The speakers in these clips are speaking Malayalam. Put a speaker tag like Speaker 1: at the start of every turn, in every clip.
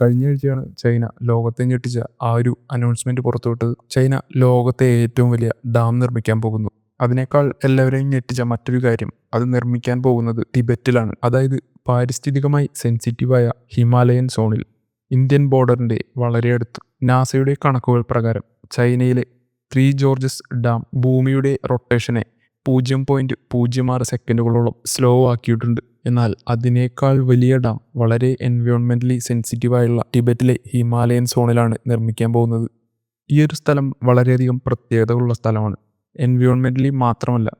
Speaker 1: കഴിഞ്ഞ ആഴ്ചയാണ് ചൈന ലോകത്തെ ഞെട്ടിച്ച ആ ഒരു അനൗൺസ്മെന്റ് പുറത്തുവിട്ടത് ചൈന ലോകത്തെ ഏറ്റവും വലിയ ഡാം നിർമ്മിക്കാൻ പോകുന്നു. അതിനേക്കാൾ എല്ലാവരെയും ഞെട്ടിച്ച മറ്റൊരു കാര്യം അത് നിർമ്മിക്കാൻ പോകുന്നത് ടിബറ്റിലാണ്. അതായത് പാരിസ്ഥിതികമായി സെൻസിറ്റീവായ ഹിമാലയൻ സോണിൽ ഇന്ത്യൻ ബോർഡറിന്റെ വളരെ അടുത്ത്. നാസയുടെ കണക്കുകൾ പ്രകാരം ചൈനയിലെ ത്രീ ജോർജസ് ഡാം ഭൂമിയുടെ റൊട്ടേഷനെ പൂജ്യം പോയിന്റ് പൂജ്യം ആറ് സെക്കൻഡുകളോളം സ്ലോ ആക്കിയിട്ടുണ്ട്. എന്നാൽ അതിനേക്കാൾ വലിയ ഡാം വളരെ എൻവയോൺമെന്റലി സെൻസിറ്റീവായുള്ള ടിബറ്റിലെ ഹിമാലയൻ സോണിലാണ് നിർമ്മിക്കാൻ പോകുന്നത്. ഈ ഒരു സ്ഥലം വളരെയധികം പ്രത്യേകതകളുള്ള സ്ഥലമാണ്. എൻവയോൺമെന്റലി മാത്രമല്ല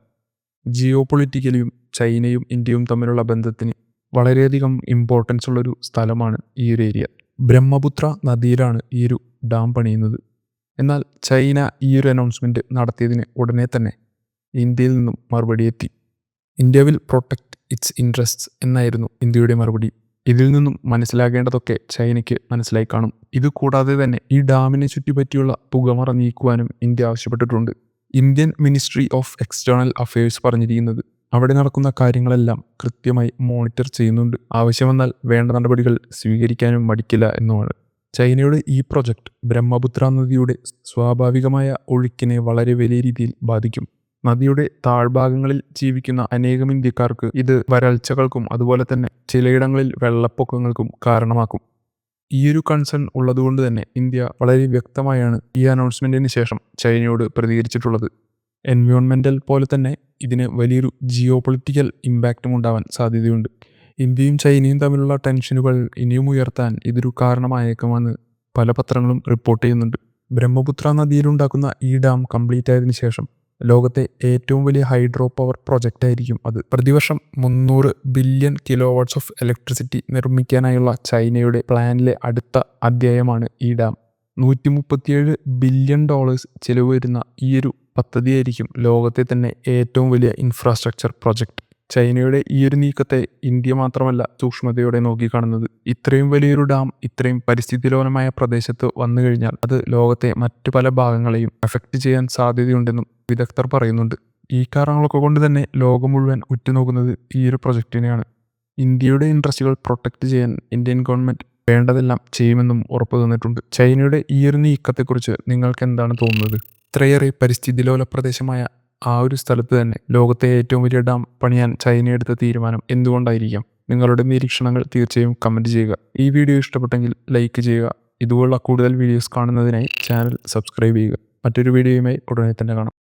Speaker 1: ജിയോ പൊളിറ്റിക്കലിയും ചൈനയും ഇന്ത്യയും തമ്മിലുള്ള ബന്ധത്തിന് വളരെയധികം ഇമ്പോർട്ടൻസ് ഉള്ളൊരു സ്ഥലമാണ് ഈ ഒരു ഏരിയ ബ്രഹ്മപുത്ര നദിയിലാണ് ഈ ഒരു ഡാം പണിയുന്നത്. എന്നാൽ ചൈന ഈ ഒരു അനൗൺസ്മെന്റ് നടത്തിയതിന് ഉടനെ തന്നെ ഇന്ത്യയിൽ നിന്നും മറുപടി എത്തി. India will protect its interests എന്നായിരുന്നു ഇന്ത്യയുടെ മറുപടി. ഇതിൽ നിന്നും മനസ്സിലാകേണ്ടതൊക്കെ ചൈനയ്ക്ക് മനസ്സിലായി കാണും. ഇത് കൂടാതെ തന്നെ ഈ ഡാമിനെ ചുറ്റിപ്പറ്റിയുള്ള പുകമറ നീക്കുവാനും ഇന്ത്യ ആവശ്യപ്പെട്ടിട്ടുണ്ട്. Indian ministry of external affairs പറഞ്ഞിരിക്കുന്നത് അവിടെ നടക്കുന്ന കാര്യങ്ങളെല്ലാം കൃത്യമായി മോണിറ്റർ ചെയ്യുന്നുണ്ട്. ആവശ്യം വന്നാൽ വേണ്ട നടപടികൾ സ്വീകരിക്കാനും മടിക്കില്ല എന്നുമാണ്. ചൈനയുടെ ഈ പ്രൊജക്ട് ബ്രഹ്മപുത്ര നദിയുടെ സ്വാഭാവികമായ ഒഴുക്കിനെ വളരെ വലിയ രീതിയിൽ ബാധിക്കും. നദിയുടെ താഴ്ഭാഗങ്ങളിൽ ജീവിക്കുന്ന അനേകം ഇന്ത്യക്കാർക്ക് ഇത് വരൾച്ചകൾക്കും അതുപോലെ തന്നെ ചിലയിടങ്ങളിൽ വെള്ളപ്പൊക്കങ്ങൾക്കും കാരണമാക്കും. ഈയൊരു കൺസേൺ ഉള്ളതുകൊണ്ട് തന്നെ ഇന്ത്യ വളരെ വ്യക്തമായാണ് ഈ അനൗൺസ്മെന്റിന് ശേഷം ചൈനയോട് പ്രതികരിച്ചിട്ടുള്ളത്. എൻവയോൺമെന്റൽ പോലെ തന്നെ ഇതിന് വലിയൊരു ജിയോ പൊളിറ്റിക്കൽ ഇമ്പാക്റ്റും ഉണ്ടാവാൻ സാധ്യതയുണ്ട്. ഇന്ത്യയും ചൈനയും തമ്മിലുള്ള ടെൻഷനുകൾ ഇനിയും ഉയർത്താൻ ഇതൊരു കാരണമായേക്കുമെന്ന് പല പത്രങ്ങളും റിപ്പോർട്ട് ചെയ്യുന്നുണ്ട്. ബ്രഹ്മപുത്ര നദിയിലുണ്ടാക്കുന്ന ഈ ഡാം കംപ്ലീറ്റ് ആയതിനു ശേഷം ലോകത്തെ ഏറ്റവും വലിയ ഹൈഡ്രോ പവർ പ്രൊജക്റ്റ് ആയിരിക്കും അത്. പ്രതിവർഷം മുന്നൂറ് billion kilo watts of electricity നിർമ്മിക്കാനായുള്ള ചൈനയുടെ പ്ലാനിലെ അടുത്ത അധ്യായമാണ് ഈ ഡാം. നൂറ്റി മുപ്പത്തിയേഴ് ബില്യൺ ഡോളേഴ്സ് ചിലവ് വരുന്ന ഈയൊരു പദ്ധതിയായിരിക്കും ലോകത്തെ തന്നെ ഏറ്റവും വലിയ ഇൻഫ്രാസ്ട്രക്ചർ പ്രൊജക്റ്റ് ചൈനയുടെ ഈ ഒരു നീക്കത്തെ ഇന്ത്യ മാത്രമല്ല സൂക്ഷ്മതയോടെ നോക്കിക്കാണുന്നത്. ഇത്രയും വലിയൊരു ഡാം ഇത്രയും പരിസ്ഥിതിലോലമായ പ്രദേശത്ത് വന്നു കഴിഞ്ഞാൽ അത് ലോകത്തെ മറ്റു പല ഭാഗങ്ങളെയും എഫക്റ്റ് ചെയ്യാൻ സാധ്യതയുണ്ടെന്നും വിദഗ്ധർ പറയുന്നുണ്ട്. ഈ കാരണങ്ങളൊക്കെ കൊണ്ട് തന്നെ ലോകം മുഴുവൻ ഉറ്റുനോക്കുന്നത് ഈ ഒരു പ്രൊജക്റ്റിനെയാണ്. ഇന്ത്യയുടെ ഇൻട്രസ്റ്റുകൾ പ്രൊട്ടക്റ്റ് ചെയ്യാൻ ഇന്ത്യൻ ഗവൺമെന്റ് വേണ്ടതെല്ലാം ചെയ്യുമെന്നും ഉറപ്പു തന്നിട്ടുണ്ട്. ചൈനയുടെ ഈ ഒരു നീക്കത്തെക്കുറിച്ച് നിങ്ങൾക്ക് എന്താണ് തോന്നുന്നത്? ഇത്രയേറെ പരിസ്ഥിതിലോല പ്രദേശമായ ആ ഒരു സ്ഥലത്ത് തന്നെ ലോകത്തെ ഏറ്റവും വലിയ ഡാം പണിയാൻ ചൈന എടുത്ത തീരുമാനം എന്തുകൊണ്ടായിരിക്കാം? നിങ്ങളുടെ നിരീക്ഷണങ്ങൾ തീർച്ചയായും കമന്റ് ചെയ്യുക. ഈ വീഡിയോ ഇഷ്ടപ്പെട്ടെങ്കിൽ ലൈക്ക് ചെയ്യുക. ഇതുപോലുള്ള കൂടുതൽ വീഡിയോസ് കാണുന്നതിനായി ചാനൽ സബ്സ്ക്രൈബ് ചെയ്യുക. മറ്റൊരു വീഡിയോയുമായി ഉടനെ തന്നെ കാണാം.